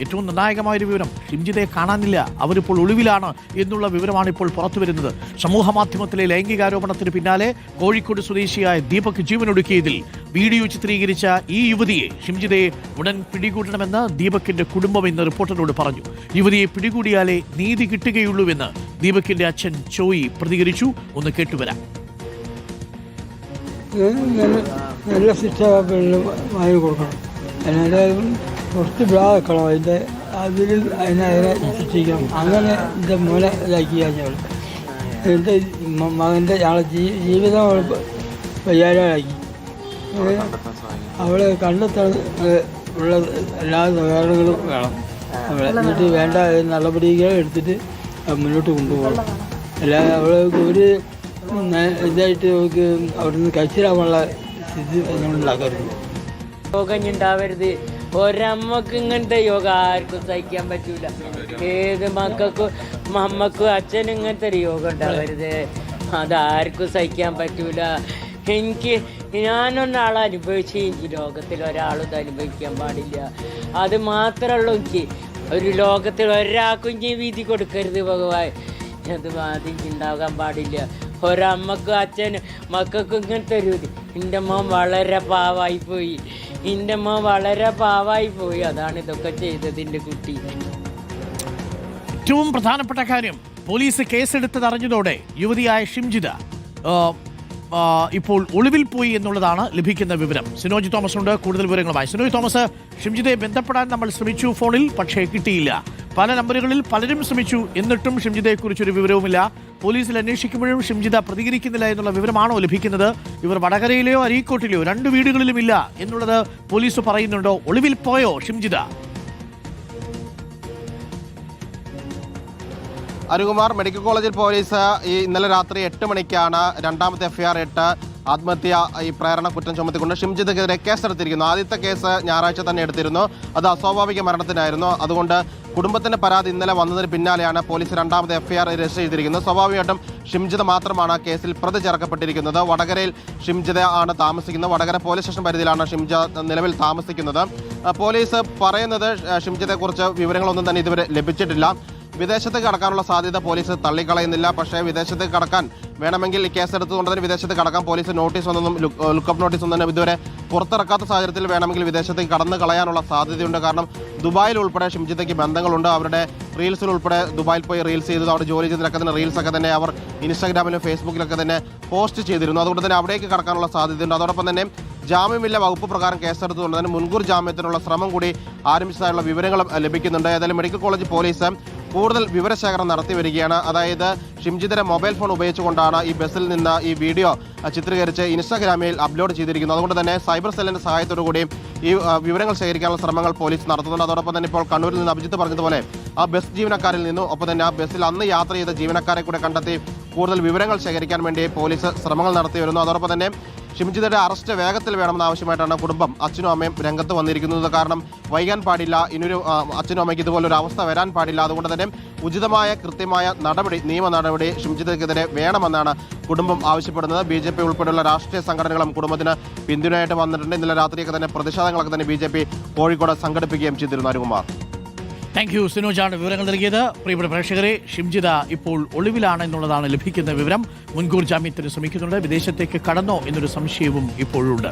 ഏറ്റവും നിർണായകമായൊരു വിവരം ഷിംജിതയെ കാണാനില്ല. അവരിപ്പോൾ ഒളിവിലാണ് എന്നുള്ള വിവരമാണ് ഇപ്പോൾ പുറത്തു വരുന്നത്. സമൂഹ മാധ്യമത്തിലെ ലൈംഗികാരോപണത്തിന് പിന്നാലെ കോഴിക്കോട് സ്വദേശിയായ ദീപക് ജീവനൊടുക്കിയതിൽ വീഡിയോ ചിത്രീകരിച്ച ഈ യുവതിയെ ഷിംജിതയെ ഉടൻ പിടികൂടണമെന്ന് ദീപക്കിന്റെ കുടുംബം ഇന്ന് റിപ്പോർട്ടറോട് പറഞ്ഞു. യുവതിയെ പിടികൂടിയാലേ നീതി കിട്ടുകയുള്ളൂവെന്ന് ദീപക്കിന്റെ അച്ഛൻ ചോയി പ്രതികരിച്ചു. ഒന്ന് കേട്ടുവരാം. നല്ല ശിക്ഷ വാങ്ങി കൊടുക്കണം. കുറച്ച് ബ്ലാക്കണം അതിന്റെ അതിൽ അതിനെ ശിക്ഷിക്കണം അങ്ങനെ എന്റെ മോനെ ഇതാക്കി ഞങ്ങൾ എന്റെ മകന്റെ ഞങ്ങളെ ജീ- ജീവിതം അവൾ വയ്യാരാക്കി അവളെ കണ്ടെത്താൻ ഉള്ള എല്ലാ സഹകരണങ്ങളും വേണം. അവളെ എന്നിട്ട് വേണ്ട നടപടികൾ എടുത്തിട്ട് മുന്നോട്ട് കൊണ്ടുപോകണം. അല്ലാതെ അവൾക്ക് ഒരു ഇതായിട്ട് നമുക്ക് അവിടുന്ന് കഴിച്ചിടാനുള്ള സ്ഥിതി നമ്മളുണ്ടാക്കരുത് രോഗം ഉണ്ടാവരുത്. ഒരമ്മക്ക് ഇങ്ങനത്തെ യോഗ ആർക്കും സഹിക്കാൻ പറ്റൂല. ഏത് മക്കൾക്കും അമ്മക്കും അച്ഛനും ഇങ്ങനത്തെ ഒരു യോഗ ഉണ്ടാവരുത്. അതാർക്കും സഹിക്കാൻ പറ്റൂല. എനിക്ക് ഞാനൊരാൾ അനുഭവിച്ച് എനിക്ക് ലോകത്തിൽ ഒരാളും അനുഭവിക്കാൻ പാടില്ല. അത് മാത്രമുള്ളൂ എനിക്ക്. ഒരു ലോകത്തിൽ ഒരാൾക്കും ഇനി വീതി കൊടുക്കരുത് ഭഗവാൻ. അത് ആദ്യം ഉണ്ടാകാൻ പാടില്ല. ഒരമ്മക്കും അച്ഛനും മക്കൾക്കും ഇങ്ങനത്തെ ഒരു എന്റെ മോൻ വളരെ പാവായി പോയി. എന്റെ അമ്മ വളരെ പാവായി പോയി. അതാണ് ഇതൊക്കെ ചെയ്തതിന്റെ കുട്ടി. ഏറ്റവും പ്രധാനപ്പെട്ട കാര്യം പോലീസ് കേസെടുത്തത് അറിഞ്ഞതോടെ യുവതിയായ ഷിംജിത ഇപ്പോൾ ഒളിവിൽ പോയി എന്നുള്ളതാണ് ലഭിക്കുന്ന വിവരം. സിനോജ് തോമസ് ഉണ്ട്. കൂടുതൽ വിവരങ്ങളുമായി. സിനോജ് തോമസ് ഷിംജിതയെ ബന്ധപ്പെടാൻ നമ്മൾ ശ്രമിച്ചു ഫോണിൽ പക്ഷേ കിട്ടിയില്ല. പല നമ്പറുകളിൽ പലരും ശ്രമിച്ചു. എന്നിട്ടും ഷിംജിതയെക്കുറിച്ചൊരു വിവരവുമില്ല. പോലീസിൽ അന്വേഷിക്കുമ്പോഴും ഷിംജിത പ്രതികരിക്കുന്നില്ല എന്നുള്ള വിവരമാണോ ലഭിക്കുന്നത്? ഇവർ വടകരയിലെയോ അരീക്കോട്ടിലെയോ രണ്ട് വീടുകളിലുമില്ല എന്നുള്ളത് പോലീസ് പറയുന്നുണ്ടോ? ഒളിവിൽ പോയോ ഷിംജിത? അരുകുമാർ മെഡിക്കൽ കോളേജിൽ പോലീസ് ഈ ഇന്നലെ രാത്രി എട്ട് മണിക്കാണ് രണ്ടാമത്തെ എഫ്ഐആർ ഇട്ട് ആത്മഹത്യ ഈ പ്രേരണ കുറ്റം ചുമത്തിക്കൊണ്ട് കേസ് കേസെടുത്തിരിക്കുന്നു. ആദ്യത്തെ കേസ് ഞായറാഴ്ച തന്നെ എടുത്തിരുന്നു. അത് അസ്വാഭാവിക മരണത്തിനായിരുന്നു. അതുകൊണ്ട് കുടുംബത്തിന്റെ പരാതി ഇന്നലെ വന്നതിന് പിന്നാലെയാണ് പോലീസ് രണ്ടാമത്തെ എഫ്ഐആർ രജിസ്റ്റർ ചെയ്തിരിക്കുന്നത്. സ്വാഭാവികമായിട്ടും ഷിംജിത മാത്രമാണ് കേസിൽ പ്രതി ചേർക്കപ്പെട്ടിരിക്കുന്നത്. വടകരയിൽ ഷിംജിത ആണ് താമസിക്കുന്നത്. വടകര പോലീസ് സ്റ്റേഷൻ പരിധിയിലാണ് ഷിംജ നിലവിൽ താമസിക്കുന്നത്. പോലീസ് പറയുന്നത് ഷിംജിതയെക്കുറിച്ച് വിവരങ്ങളൊന്നും തന്നെ ഇതുവരെ ലഭിച്ചിട്ടില്ല. വിദേശത്ത് കടക്കാനുള്ള സാധ്യത പോലീസ് തള്ളിക്കളയുന്നില്ല. പക്ഷേ വിദേശത്ത് കടക്കാൻ വേണമെങ്കിൽ കേസ് കേസെടുത്തുകൊണ്ട് തന്നെ വിദേശത്ത് കടക്കാൻ പോലീസ് നോട്ടീസ് ഒന്നും ലുക്കപ്പ് നോട്ടീസ് ഒന്നും ഇതുവരെ പുറത്തിറക്കാത്ത സാഹചര്യത്തിൽ വേണമെങ്കിൽ വിദേശത്തേക്ക് കടന്നു കളയാനുള്ള സാധ്യതയുണ്ട്. കാരണം ദുബായിൽ ഉൾപ്പെടെ ഷിംജിതയ്ക്ക് ബന്ധങ്ങളുണ്ട്. അവരുടെ റീൽസിൽ ഉൾപ്പെടെ ദുബായിൽ പോയി റീൽസ് ചെയ്തത് അവിടെ ജോലി ചെയ്തതിലൊക്കെ തന്നെ റീൽസൊക്കെ തന്നെ അവർ ഇൻസ്റ്റാഗ്രാമിലും ഫേസ്ബുക്കിലൊക്കെ തന്നെ പോസ്റ്റ് ചെയ്തിരുന്നു. അതുകൊണ്ട് തന്നെ അവിടേക്ക് കടക്കാനുള്ള സാധ്യതയുണ്ട്. അതോടൊപ്പം തന്നെ ജാമ്യമില്ല വകുപ്പ് പ്രകാരം കേസെടുത്തുകൊണ്ട് തന്നെ മുൻകൂർ ജാമ്യത്തിനുള്ള ശ്രമം കൂടി ആരംഭിച്ചതായുള്ള വിവരങ്ങളും ലഭിക്കുന്നുണ്ട്. ഏതായാലും മെഡിക്കൽ കോളേജ് പോലീസ് കൂടുതൽ വിവരശേഖരണം നടത്തി വരികയാണ്. അതായത് ഷിംജിതരെ മൊബൈൽ ഫോൺ ഉപയോഗിച്ചുകൊണ്ടാണ് ഈ ബസ്സിൽ നിന്ന് ഈ വീഡിയോ ചിത്രീകരിച്ച് ഇൻസ്റ്റാഗ്രാമിൽ അപ്ലോഡ് ചെയ്തിരിക്കുന്നത്. അതുകൊണ്ട് തന്നെ സൈബർ സെല്ലിന്റെ സഹായത്തോടു കൂടി ഈ വിവരങ്ങൾ ശേഖരിക്കാനുള്ള ശ്രമങ്ങൾ പോലീസ് നടത്തുന്നുണ്ട്. അതോടൊപ്പം തന്നെ ഇപ്പോൾ കണ്ണൂരിൽ നിന്ന് അഭിജിത്ത് പറഞ്ഞതുപോലെ ആ ബസ് ജീവനക്കാരിൽ നിന്നും ഒപ്പം തന്നെ ആ ബസ്സിൽ അന്ന് യാത്ര ചെയ്ത ജീവനക്കാരെ കൂടെ കണ്ടെത്തി കൂടുതൽ വിവരങ്ങൾ ശേഖരിക്കാൻ വേണ്ടി പോലീസ് ശ്രമങ്ങൾ നടത്തി വരുന്നു. അതോടൊപ്പം തന്നെ ഷിംജിതയുടെ അറസ്റ്റ് വേഗത്തിൽ വേണമെന്ന ആവശ്യമായിട്ടാണ് കുടുംബം അച്ഛനും അമ്മയും രംഗത്ത് വന്നിരിക്കുന്നത്. കാരണം വൈകാൻ പാടില്ല ഇനിയൊരു അച്ഛനും അമ്മയ്ക്ക് ഇതുപോലൊരു അവസ്ഥ വരാൻ പാടില്ല. അതുകൊണ്ട് തന്നെ ഉചിതമായ കൃത്യമായ നടപടി നിയമ നടപടി ഷിംജിതയ്ക്കെതിരെ വേണമെന്നാണ് കുടുംബം ആവശ്യപ്പെടുന്നത്. ബി ജെ പി ഉൾപ്പെടെയുള്ള രാഷ്ട്രീയ സംഘടനകളും കുടുംബത്തിന് പിന്തുണയായിട്ട് വന്നിട്ടുണ്ട്. ഇന്നലെ രാത്രിയൊക്കെ തന്നെ പ്രതിഷേധങ്ങളൊക്കെ തന്നെ ബി ജെ പി കോഴിക്കോട് സംഘടിപ്പിക്കുകയും ചെയ്തിരുന്നു. അരുകുമാർ താങ്ക് യു സിനോജാണ് വിവരങ്ങൾ നൽകിയത്. പ്രിയപ്പെട്ട പ്രേക്ഷകരെ ഷിംജിത ഇപ്പോൾ ഒളിവിലാണ് എന്നുള്ളതാണ് ലഭിക്കുന്ന വിവരം. മുൻകൂർ ജാമ്യത്തിന് ശ്രമിക്കുന്നുണ്ട്. വിദേശത്തേക്ക് കടന്നോ എന്നൊരു സംശയവും ഇപ്പോഴുണ്ട്.